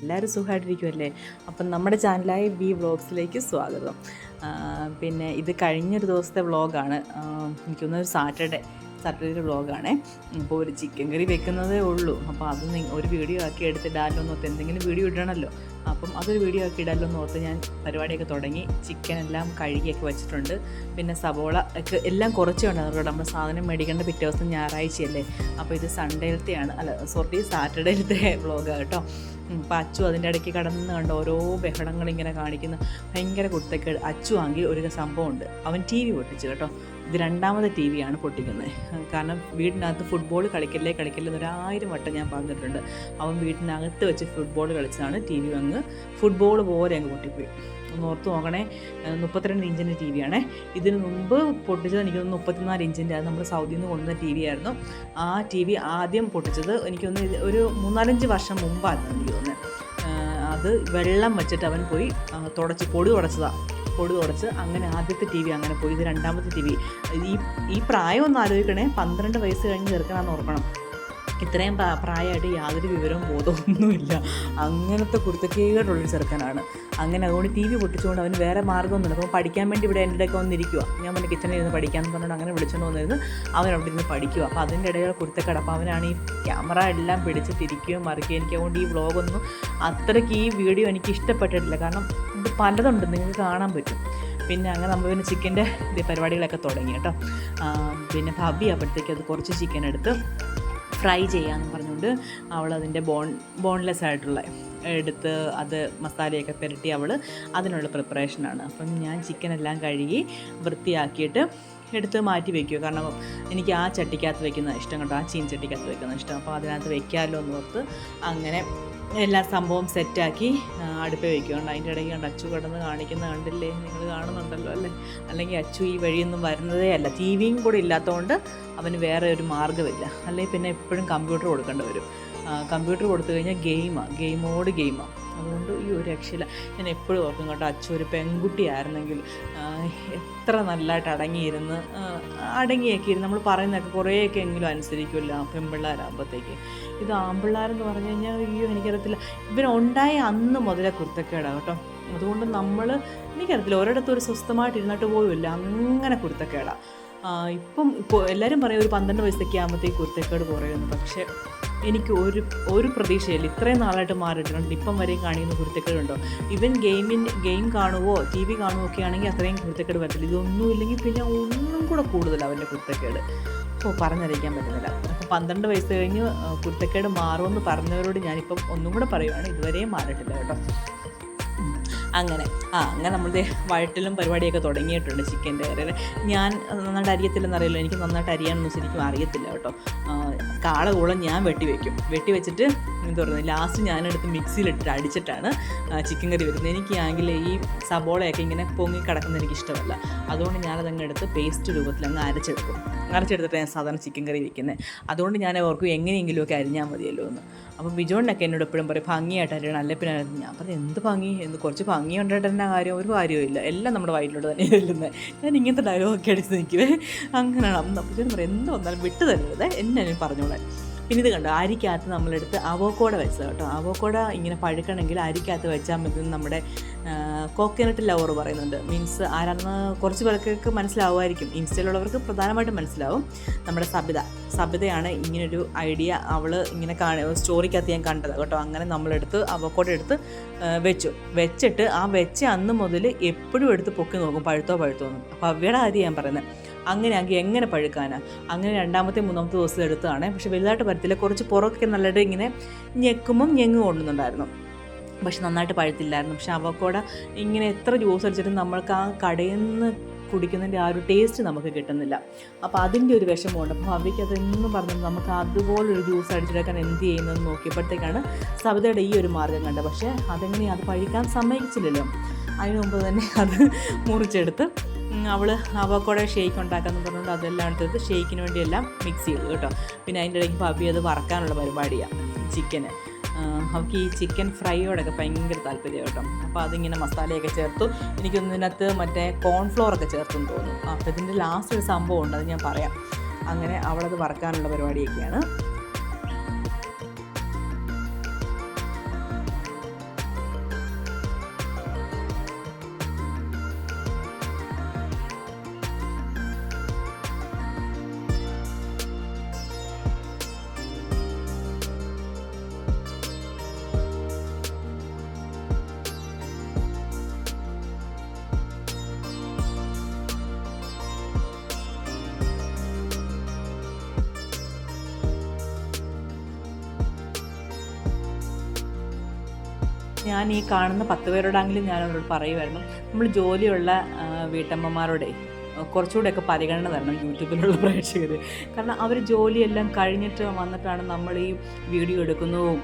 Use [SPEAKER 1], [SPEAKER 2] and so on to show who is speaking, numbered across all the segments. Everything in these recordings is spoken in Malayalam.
[SPEAKER 1] എല്ലാവരും സുഖമായിട്ടിരിക്കുമല്ലേ അപ്പം നമ്മുടെ ചാനലായ വി വ്ളോഗ്സിലേക്ക് സ്വാഗതം. പിന്നെ ഇത് കഴിഞ്ഞൊരു ദിവസത്തെ വ്ളോഗാണ്. എനിക്കൊന്ന് ഒരു സാറ്റർഡേ സാറ്റർഡേ വ്ളോഗാണേ. അപ്പോൾ ഒരു ചിക്കൻ കറി വെക്കുന്നതേ ഉള്ളൂ. അപ്പോൾ അത് ഒരു വീഡിയോ ആക്കി എടുത്തിടാമല്ലോ എന്നോർത്ത് എന്തെങ്കിലും വീഡിയോ ഇടണമല്ലോ. അപ്പം അതൊരു വീഡിയോ ആക്കി ഇടാമല്ലോ എന്നോർത്ത് ഞാൻ പരിപാടിയൊക്കെ തുടങ്ങി. ചിക്കൻ എല്ലാം കഴുകിയൊക്കെ വെച്ചിട്ടുണ്ട്. പിന്നെ സവോള ഒക്കെ എല്ലാം കുറച്ചേ ഉണ്ടായിരുന്നുള്ളൂ നമ്മൾ സാധനം മേടിക്കേണ്ട പിറ്റേ ദിവസം ഞായറാഴ്ചയല്ലേ? അപ്പോൾ ഇത് സൺഡേയിലത്തെയാണ് അല്ല സോറി സാറ്റർഡേയിലത്തെ വ്ളോഗാണ് കേട്ടോ. അപ്പം അച്ചു അതിന്റെ ഇടയ്ക്ക് കടന്ന് കണ്ട് ഓരോ ബഹളങ്ങൾ ഇങ്ങനെ കാണിക്കുന്ന. ഭയങ്കര കുത്തക്കേട് അച്ചു ആണെങ്കിൽ ഒരു സംഭവമുണ്ട്. അവൻ ടി വി പൊട്ടിച്ചു കേട്ടോ. ഇത് രണ്ടാമത്തെ ടി വിയാണ് പൊട്ടിക്കുന്നത്. കാരണം വീടിനകത്ത് ഫുട്ബോൾ കളിക്കല്ലേ കളിക്കല്ലേ ഒരായിരം വട്ടം ഞാൻ പറഞ്ഞിട്ടുണ്ട്. അവൻ വീടിനകത്ത് വെച്ച് ഫുട്ബോൾ കളിച്ചതാണ് ടി വി അങ്ങ് ഫുട്ബോൾ പോലെ അങ്ങ് പൊട്ടിപ്പോയി. ഒന്ന് ഓർത്ത് നോക്കണേ മുപ്പത്തിരണ്ട് ഇഞ്ചിന്റെ ടി വിയാണ്. ഇതിന് മുമ്പ് പൊട്ടിച്ചത് എനിക്ക് തോന്നുന്നു മുപ്പത്തിനാല് ഇഞ്ചിന്റെ അത് നമ്മൾ സൗദിയിൽ നിന്ന് കൊണ്ടുവന്ന ടി വി ആയിരുന്നു ആ ടി വി ആദ്യം പൊട്ടിച്ചത് എനിക്കൊന്ന് ഒരു മൂന്നാലഞ്ച് വർഷം മുമ്പായിരുന്നു എനിക്ക് തോന്നുന്നത്. അത് വെള്ളം വെച്ചിട്ട് അവൻ പോയി തുടച്ച് പൊടി തുടച്ചതാണ് പൊടി തുടച്ച് അങ്ങനെ ആദ്യത്തെ ടി വി അങ്ങനെ പോയി. ഇത് രണ്ടാമത്തെ ടി വി ഈ ഈ പ്രായം ഒന്ന് ആലോചിക്കണേ. പന്ത്രണ്ട് വയസ്സ് കഴിഞ്ഞ് ചെറുക്കണമെന്ന് ഓർക്കണം. ഇത്രയും പ്രാ- പ്രായമായിട്ട് യാതൊരു വിവരവും ബോധമൊന്നുമില്ല. അങ്ങനത്തെ കുരുത്തക്കേടുള്ളൊരു ചെറുക്കനാണ്. അങ്ങനെ അതുകൊണ്ട് ടി വി പൊട്ടിച്ചുകൊണ്ട് അവന് വേറെ മാർഗമൊന്നുമില്ല. അപ്പോൾ പഠിക്കാൻ വേണ്ടി ഇവിടെ എന്റെ ഇടയ്ക്ക് വന്നിരിക്കുക ഞാൻ പറഞ്ഞ കിച്ചണിൽ ഇരുന്ന് പഠിക്കാമെന്ന് പറഞ്ഞുകൊണ്ട് അങ്ങനെ വിളിച്ചുകൊണ്ട് വന്നിരുന്നു. അവൻ അവിടെ ഇരുന്ന് പഠിക്കുക അപ്പോൾ അതിന്റെ ഇടയിൽ കുരുത്തക്കേട്. അപ്പോൾ അവനാണ് ഈ ക്യാമറ എല്ലാം പിടിച്ച് തിരിക്കുകയും മറിക്കുകയും എനിക്ക് അതുകൊണ്ട് ഈ വ്ളോഗൊന്നും അത്രയ്ക്ക് ഈ വീഡിയോ എനിക്ക് ഇഷ്ടപ്പെട്ടിട്ടില്ല. കാരണം ഇത് പലതുണ്ട് നിങ്ങൾക്ക് കാണാൻ പറ്റും. പിന്നെ അങ്ങനെ നമ്മൾ പിന്നെ ചിക്കന്റെ പരിപാടികളൊക്കെ തുടങ്ങി കേട്ടോ. പിന്നെ ഭബി അപ്പോഴത്തേക്ക് അത് കുറച്ച് ചിക്കൻ എടുത്ത് ഫ്രൈ ചെയ്യാമെന്ന് പറഞ്ഞുകൊണ്ട് അവൾ അതിന്റെ ബോൺ ബോൺലെസ് ആയിട്ടുള്ള എടുത്ത് അത് മസാലയൊക്കെ പുരട്ടി അവൾ അതിനുള്ള പ്രിപ്പറേഷനാണ് അപ്പം ഞാൻ ചിക്കൻ എല്ലാം കഴുകി വൃത്തിയാക്കിയിട്ട് എടുത്ത് മാറ്റി വെക്കുക. കാരണം എനിക്ക് ആ ചട്ടിക്കകത്ത് വെക്കുന്ന ഇഷ്ടം കേട്ടോ ആ ചീൻ ചട്ടിക്കകത്ത് വെക്കുന്ന ഇഷ്ടം. അപ്പോൾ അതിനകത്ത് വെക്കാമല്ലോ എന്ന് ഓർത്ത് അങ്ങനെ എല്ലാ സംഭവം സെറ്റാക്കി അടുപ്പ് വയ്ക്കുകയുണ്ട് അതിന്റെ ഇടയ്ക്ക് കണ്ട് അച്ചു കിടന്ന് കാണിക്കുന്നത് കണ്ടില്ലേ? നിങ്ങൾ കാണുന്നുണ്ടല്ലോ അല്ലേ? അല്ലെങ്കിൽ അച്ചു ഈ വഴിയൊന്നും വരുന്നതേ അല്ല. ടി വിയും കൂടെ ഇല്ലാത്തതുകൊണ്ട് അവന് വേറെ ഒരു മാർഗമില്ല. അല്ലെങ്കിൽ പിന്നെ എപ്പോഴും കമ്പ്യൂട്ടർ കൊടുക്കേണ്ടി വരും. കമ്പ്യൂട്ടർ കൊടുത്തു കഴിഞ്ഞാൽ ഗെയിമാണ് ഗെയിമോട് ഗെയിമാണ് അതുകൊണ്ട് ഈ ഒരു രക്ഷയില്ല. ഞാൻ എപ്പോഴും ഓർക്കും കേട്ടോ അച്ചു ഒരു പെൺകുട്ടിയായിരുന്നെങ്കിൽ എത്ര നല്ലതായിട്ട് അടങ്ങിയിരുന്ന് അടങ്ങിയൊക്കെ ഇരുന്ന് നമ്മൾ പറയുന്നതൊക്കെ കുറേയൊക്കെ എങ്കിലും അനുസരിക്കുമല്ലോ പെൺപിള്ളേരാകുമ്പോഴത്തേക്ക്. ഇത് ആമ്പിള്ളാരെന്ന് പറഞ്ഞു കഴിഞ്ഞാൽ അയ്യോ എനിക്കറിയത്തില്ല. ഇവൻ ഉണ്ടായ അന്ന് മുതലേ കുരുത്തക്കേടാണ് കേട്ടോ. അതുകൊണ്ട് നമ്മൾ എനിക്കറിയത്തില്ല ഒരിടത്ത് ഒരു സ്വസ്ഥമായിട്ട് ഇരുന്നിട്ട് പോലുമില്ല. അങ്ങനെ കുരുത്തക്കേടാണ് ഇപ്പം ഇപ്പോൾ എല്ലാവരും പറയും ഒരു പന്ത്രണ്ട് വയസ്സൊക്കെ ആകുമ്പോഴത്തേക്ക് കുരുത്തക്കേട് കുറയുന്നു പക്ഷേ എനിക്ക് ഒരു ഒരു പ്രതീക്ഷയില്ല. ഇത്രയും നാളായിട്ട് മാറിയിട്ടുണ്ട്. ഇപ്പം വരെയും കാണിക്കുന്ന കുരുത്തക്കേടുണ്ടോ? ഇവൻ ഗെയിമിൻ ഗെയിം കാണുവോ ടി വി കാണുവോ ഒക്കെ ആണെങ്കിൽ അത്രയും കുരുത്തക്കേട് പറ്റില്ല ഇതൊന്നും ഇല്ലെങ്കിൽ പിന്നെ ഒന്നും കൂടെ കൂടുതൽ അവന്റെ കുരുത്തക്കേട്. ഓ പറഞ്ഞറിയിക്കാൻ പറ്റുന്നില്ല. പന്ത്രണ്ട് വയസ്സ് കഴിഞ്ഞ് കുരുത്തക്കേട് മാറുമെന്ന് പറഞ്ഞവരോട് ഞാനിപ്പം ഒന്നും കൂടെ പറയുവാണ്. ഇതുവരെയും മാറിയിട്ടില്ല കേട്ടോ. അങ്ങനെ. ആ അങ്ങനെ നമ്മൾ വഴറ്റലും പരിപാടിയൊക്കെ തുടങ്ങിയിട്ടുണ്ട് ചിക്കന്റെ കറിയിൽ ഞാൻ നന്നായിട്ട് അരിയത്തില്ലെന്ന് എനിക്ക് നന്നായിട്ട് അരിയാനൊന്നും ശരിക്കും അറിയത്തില്ല കേട്ടോ. കാളകൂളം കാള ഞാൻ വെട്ടി വെക്കും. വെട്ടി വെച്ചിട്ട് പറയുന്നത് ലാസ്റ്റ് ഞാനെടുത്ത് മിക്സിയിലിട്ട് അടിച്ചിട്ടാണ് ചിക്കൻ കറി വരുന്നത്. എനിക്കാണെങ്കിൽ ഈ സബോളയൊക്കെ ഇങ്ങനെ പൊങ്ങി കിടക്കുന്നത് എനിക്ക് ഇഷ്ടമല്ല അതുകൊണ്ട് ഞാനതങ്ങ് എടുത്ത് പേസ്റ്റ് രൂപത്തിൽ അങ്ങ് അരച്ചെടുക്കും. അരച്ചെടുത്തിട്ട് ഞാൻ സാധാരണ ചിക്കൻ കറി വയ്ക്കുന്നത് അതുകൊണ്ട് ഞാൻ ഓർക്കും എങ്ങനെയെങ്കിലുമൊക്കെ അരിഞ്ഞാൽ മതിയല്ലോ എന്ന്. അപ്പോൾ ബിജോണിനൊക്കെ എന്നോട് എപ്പോഴും പറയും ഭംഗിയായിട്ട് അരിയണം അല്ലെ പിന്നെ അരിയണം." ഞാൻ പറഞ്ഞു എന്ത് ഭംഗി? എന്ന് കുറച്ച് ഭംഗി ഉണ്ടായിട്ട് തന്നെ കാര്യം. ഒരു കാര്യവും ഇല്ല. എല്ലാം നമ്മുടെ വയറ്റിലോട്ട് തന്നെ ചെല്ലുന്നത് ഞാൻ ഇങ്ങനത്തെ ഡയലോഗൊക്കെ അടിച്ച് നിൽക്കുവേ. അങ്ങനെയാണ്. അപ്പോൾ ഞാൻ പറയും എന്ത് വന്നാലും വിട്ടു തരരുത്. എന്നെ പറഞ്ഞോളാം പിന്നെ ഇത് കണ്ടോ? അരിക്കകത്ത് നമ്മളെടുത്ത് അവോക്കോട വെച്ചത് കേട്ടോ. അവോക്കോട ഇങ്ങനെ പഴുക്കണമെങ്കിൽ അരിക്കകത്ത് വെച്ചാൽ മതി നമ്മുടെ കോക്കനട്ട് ലവർ പറയുന്നുണ്ട്. മീൻസ് ആരാണെന്ന് കുറച്ച് പേർക്കൊക്കെ മനസ്സിലാവുമായിരിക്കും. ഇൻസ്റ്റയിലുള്ളവർക്ക് പ്രധാനമായിട്ടും മനസ്സിലാവും. നമ്മുടെ സബിത. സബിതയാണ് ഇങ്ങനൊരു ഐഡിയ അവൾ ഇങ്ങനെ കാണ സ്റ്റോറിക്കകത്ത് ഞാൻ കണ്ടത് കേട്ടോ. അങ്ങനെ നമ്മളെടുത്ത് അവക്കോട എടുത്ത് വെച്ചു. വെച്ചിട്ട് ആ വെച്ച അന്ന് മുതൽ എപ്പോഴും എടുത്ത് പൊക്കി നോക്കും പഴുത്തോ പഴുത്തോ എന്ന് അപ്പോൾ അവയുടെ കാര്യം ഞാൻ പറയുന്നത് അങ്ങനെയാണെങ്കിൽ എങ്ങനെ പഴുക്കാനാണ് അങ്ങനെ രണ്ടാമത്തെ മൂന്നാമത്തെ ദിവസം എടുത്തതാണ്. പക്ഷെ വലുതായിട്ട് പറ്റത്തില്ല കുറച്ച് പുറമൊക്കെ നല്ലതായിട്ട് ഇങ്ങനെ ഞെക്കുമ്പം ഞെങ്ങ് കൊണ്ടുന്നുണ്ടായിരുന്നു പക്ഷെ നന്നായിട്ട് പഴുത്തില്ലായിരുന്നു. പക്ഷെ അവക്കോട ഇങ്ങനെ എത്ര ജ്യൂസ് അടിച്ചിട്ടും നമ്മൾക്ക് ആ കടയിൽ നിന്ന് കുടിക്കുന്നതിന്റെ ആ ഒരു ടേസ്റ്റ് നമുക്ക് കിട്ടുന്നില്ല. അപ്പോൾ അതിന്റെ ഒരു വിഷമമുണ്ട്. അപ്പോൾ അവയ്ക്ക് അതെന്നും പറഞ്ഞു നമുക്ക് അതുപോലൊരു ജ്യൂസ് അടിച്ചെടുക്കാൻ എന്ത് ചെയ്യുന്നതെന്ന് നോക്കിയപ്പോഴത്തേക്കാണ് സവിതയുടെ ഈ ഒരു മാർഗം കണ്ടത്. പക്ഷേ അതെങ്ങനെയാണ് അത് പഴിക്കാൻ സമ്മതിച്ചില്ലല്ലോ. അതിനു മുമ്പ് തന്നെ അത് മുറിച്ചെടുത്ത് അവൾ അവക്കോടെ ഷേക്ക് ഉണ്ടാക്കാന്ന് പറഞ്ഞുകൊണ്ട് അതെല്ലാം എടുത്തിട്ട് ഷേക്കിന് വേണ്ടിയെല്ലാം മിക്സ് ചെയ്തു കേട്ടോ. പിന്നെ അതിന്റെ ഇടയ്ക്ക് പപ്പി അത് വറക്കാനുള്ള പരിപാടിയാണ് ചിക്കന് അവൾക്ക് ഈ ചിക്കൻ ഫ്രൈയോടൊക്കെ ഭയങ്കര താല്പര്യം കേട്ടോ. അപ്പോൾ അതിങ്ങനെ മസാലയൊക്കെ ചേർത്തു. എനിക്കൊന്നിനകത്ത് മറ്റേ കോൺഫ്ലോറൊക്കെ ചേർത്തെന്ന് തോന്നുന്നു. അപ്പോൾ ഇതിന്റെ ലാസ്റ്റ് ഒരു സംഭവം ഉണ്ട് അത് ഞാൻ പറയാം. അങ്ങനെ അവളത് വറക്കാനുള്ള പരിപാടിയൊക്കെയാണ്. ഞാൻ ഈ കാണുന്ന പത്ത് പേരോടാണെങ്കിലും ഞാൻ അവരോട് പറയുമായിരുന്നു. നമ്മൾ ജോലിയുള്ള വീട്ടമ്മമാരുടെ കുറച്ചുകൂടെയൊക്കെ പരിഗണന തരണം യൂട്യൂബിലുള്ള പ്രേക്ഷകർ കാരണം അവർ ജോലിയെല്ലാം കഴിഞ്ഞിട്ട് വന്നിട്ടാണ് നമ്മൾ ഈ വീഡിയോ എടുക്കുന്നതും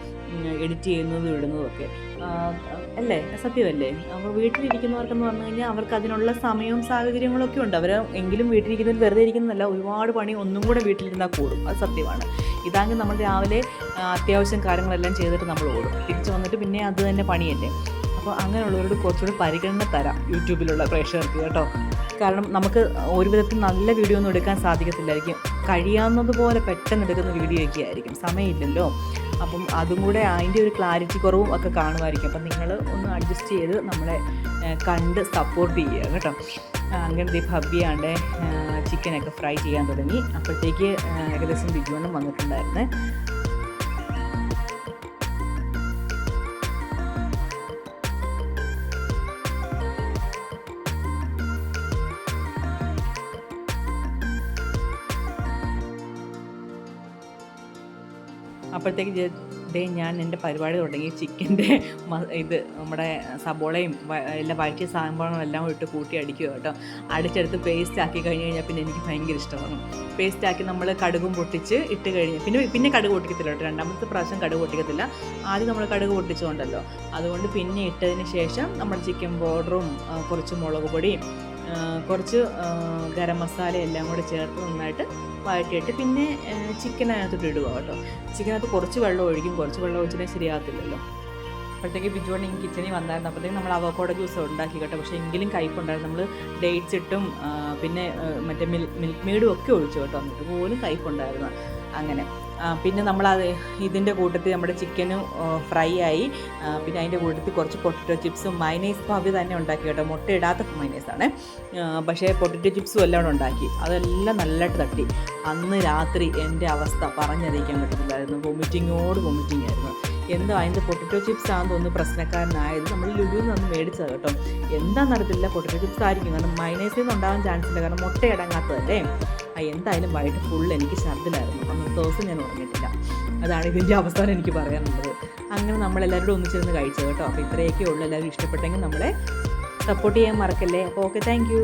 [SPEAKER 1] എഡിറ്റ് ചെയ്യുന്നതും ഇടുന്നതും ഒക്കെ ആ, അല്ലേ? സത്യമല്ലേ? അപ്പോൾ വീട്ടിലിരിക്കുന്നവർക്കെന്ന് പറഞ്ഞു കഴിഞ്ഞാൽ അവർക്ക് അതിനുള്ള സമയവും സാഹചര്യങ്ങളൊക്കെ ഉണ്ട്. അവർ എങ്കിലും വീട്ടിലിരിക്കുന്നതിൽ വെറുതെ ഇരിക്കുന്നതല്ല ഒരുപാട് പണി ഒന്നും കൂടെ വീട്ടിലിരുന്നാൽ കൂടും. അത് സത്യമാണ്. ഇതാണെങ്കിൽ നമ്മൾ രാവിലെ അത്യാവശ്യം കാര്യങ്ങളെല്ലാം ചെയ്തിട്ട് നമ്മൾ ഓടും. തിരിച്ച് വന്നിട്ട് പിന്നെ അത് തന്നെ പണിയല്ലേ? അപ്പോൾ അങ്ങനെയുള്ളവരോട് കുറച്ചുകൂടി പരിഗണന തരാം യൂട്യൂബിലുള്ള പ്രേക്ഷകർക്ക് കേട്ടോ. കാരണം നമുക്ക് ഒരു വിധത്തിൽ നല്ല വീഡിയോ ഒന്നും എടുക്കാൻ സാധിക്കത്തില്ലായിരിക്കും. കഴിയാവുന്നതുപോലെ പെട്ടെന്ന് എടുക്കുന്ന വീഡിയോ ഒക്കെ ആയിരിക്കും. സമയമില്ലല്ലോ. അപ്പം അതും കൂടെ അതിന്റെ ഒരു ക്ലാരിറ്റി കുറവും ഒക്കെ കാണുമായിരിക്കും. അപ്പം നിങ്ങൾ ഒന്ന് അഡ്ജസ്റ്റ് ചെയ്ത് നമ്മളെ കണ്ട് സപ്പോർട്ട് ചെയ്യുക കേട്ടോ. അങ്ങനെ ദീ ഭവ്യാണ്ട് ചിക്കനൊക്കെ ഫ്രൈ ചെയ്യാൻ തുടങ്ങി. അപ്പോഴത്തേക്ക് ഏകദേശം ബിജുവണ്ണം വന്നിട്ടുണ്ടായിരുന്നു. അപ്പോഴത്തേക്ക് ദേ ഞാൻ എന്റെ പരിപാടി തുടങ്ങി ചിക്കന്റെ ഇത് നമ്മുടെ സബോളയും എല്ലാം വഴറ്റിയ സാമ്പാറും എല്ലാം ഇട്ട് കൂട്ടി അടിക്കുക കേട്ടോ. അടിച്ചെടുത്ത് പേസ്റ്റ് ആക്കി കഴിഞ്ഞ് കഴിഞ്ഞാൽ പിന്നെ എനിക്ക് ഭയങ്കര ഇഷ്ടമാണ്. പേസ്റ്റ് ആക്കി നമ്മൾ കടുകും പൊട്ടിച്ച് ഇട്ട് കഴിഞ്ഞ് പിന്നെ പിന്നെ കടുക് പൊട്ടിക്കത്തില്ല കേട്ടോ. രണ്ടാമത്തെ പ്രാവശ്യം കടുക് പൊട്ടിക്കത്തില്ല. ആദ്യം നമ്മൾ കടുക് പൊട്ടിച്ചുകൊണ്ടല്ലോ അതുകൊണ്ട് പിന്നെ ഇട്ടതിന് ശേഷം നമ്മൾ ചിക്കൻ പൗഡറും കുറച്ച് മുളക് പൊടിയും കുറച്ച് ഗരം മസാല എല്ലാം കൂടെ ചേർത്ത് നന്നായിട്ട് വഴറ്റിയിട്ട് പിന്നെ ചിക്കൻ അതിനകത്തോട്ട് ഇടുക കേട്ടോ. ചിക്കനകത്ത് കുറച്ച് വെള്ളം ഒഴിക്കും. കുറച്ച് വെള്ളം ഒഴിച്ചിട്ടുണ്ടെങ്കിൽ ശരിയാകത്തില്ലല്ലോ. അപ്പോഴത്തേക്ക് ബിജുവണ്ണ ഈ കിച്ചണിൽ വന്നായിരുന്നു. അപ്പോഴത്തേക്ക് നമ്മൾ അവക്കോട ജ്യൂസ് ഉണ്ടാക്കി കേട്ടോ. പക്ഷേ എങ്കിലും കയ്പുണ്ടായിരുന്നു നമ്മൾ ഡേറ്റ്സ് ഇട്ടും പിന്നെ മറ്റേ മിൽക്ക് മിൽക്ക് മെയ്ഡും ഒക്കെ ഒഴിച്ചു കേട്ടോ. എന്നിട്ട് പോലും കയ്പുണ്ടായിരുന്നു അങ്ങനെ. ആ, നമ്മൾ അത് ഇതിന്റെ കൂട്ടത്തിൽ നമ്മുടെ ചിക്കനും ഫ്രൈ ആയി. പിന്നെ അതിന്റെ കൂട്ടത്തിൽ കുറച്ച് പൊട്ടറ്റോ ചിപ്സും മൈനൈസ് ഭാവി തന്നെ ഉണ്ടാക്കി കേട്ടോ. മുട്ട ഇടാത്ത മൈനൈസാണ് പക്ഷേ പൊട്ടറ്റോ ചിപ്സും എല്ലാം ഉണ്ടാക്കി. അതെല്ലാം നല്ലതായിട്ട് തട്ടി. അന്ന് രാത്രി എന്റെ അവസ്ഥ പറഞ്ഞറിയിക്കാൻ പറ്റുന്നില്ലായിരുന്നു വൊമിറ്റിങ്ങോട് വൊമിറ്റിംഗ് ആയിരുന്നു. എന്തോ അതിന്റെ പൊട്ടറ്റോ ചിപ്സ് ആണെന്ന് തോന്നുന്നു പ്രശ്നക്കാരനായത്. നമ്മൾ ലുലു നിന്ന് മേടിച്ചത് കേട്ടോ. എന്താണെന്നറിയത്തില്ല പൊട്ടറ്റോ ചിപ്സ് ആയിരിക്കും. കാരണം മൈനൈസിൽ നിന്ന് ഉണ്ടാകാൻ ചാൻസ് ഇല്ല. കാരണം മുട്ട ഇടങ്ങാത്തതല്ലേ? എന്തായാലും വൈകിട്ട് ഫുൾ എനിക്ക് ഛർദ്ദിലായിരുന്നു അന്നത്തെ ദിവസം ഞാൻ ഉറങ്ങിയിട്ടില്ല. അതാണ് ഇതിന്റെ അവസാനം എനിക്ക് പറയാനുള്ളത്. അങ്ങനെ നമ്മളെല്ലാവരോടും ഒന്നിച്ചിരുന്ന് കഴിച്ചത് കേട്ടോ. അപ്പോൾ ഇത്രയൊക്കെ ഉള്ളൂ. എല്ലാവരും ഇഷ്ടപ്പെട്ടെങ്കിൽ നമ്മളെ സപ്പോർട്ട് ചെയ്യാൻ മറക്കല്ലേ. അപ്പോൾ ഓക്കെ താങ്ക്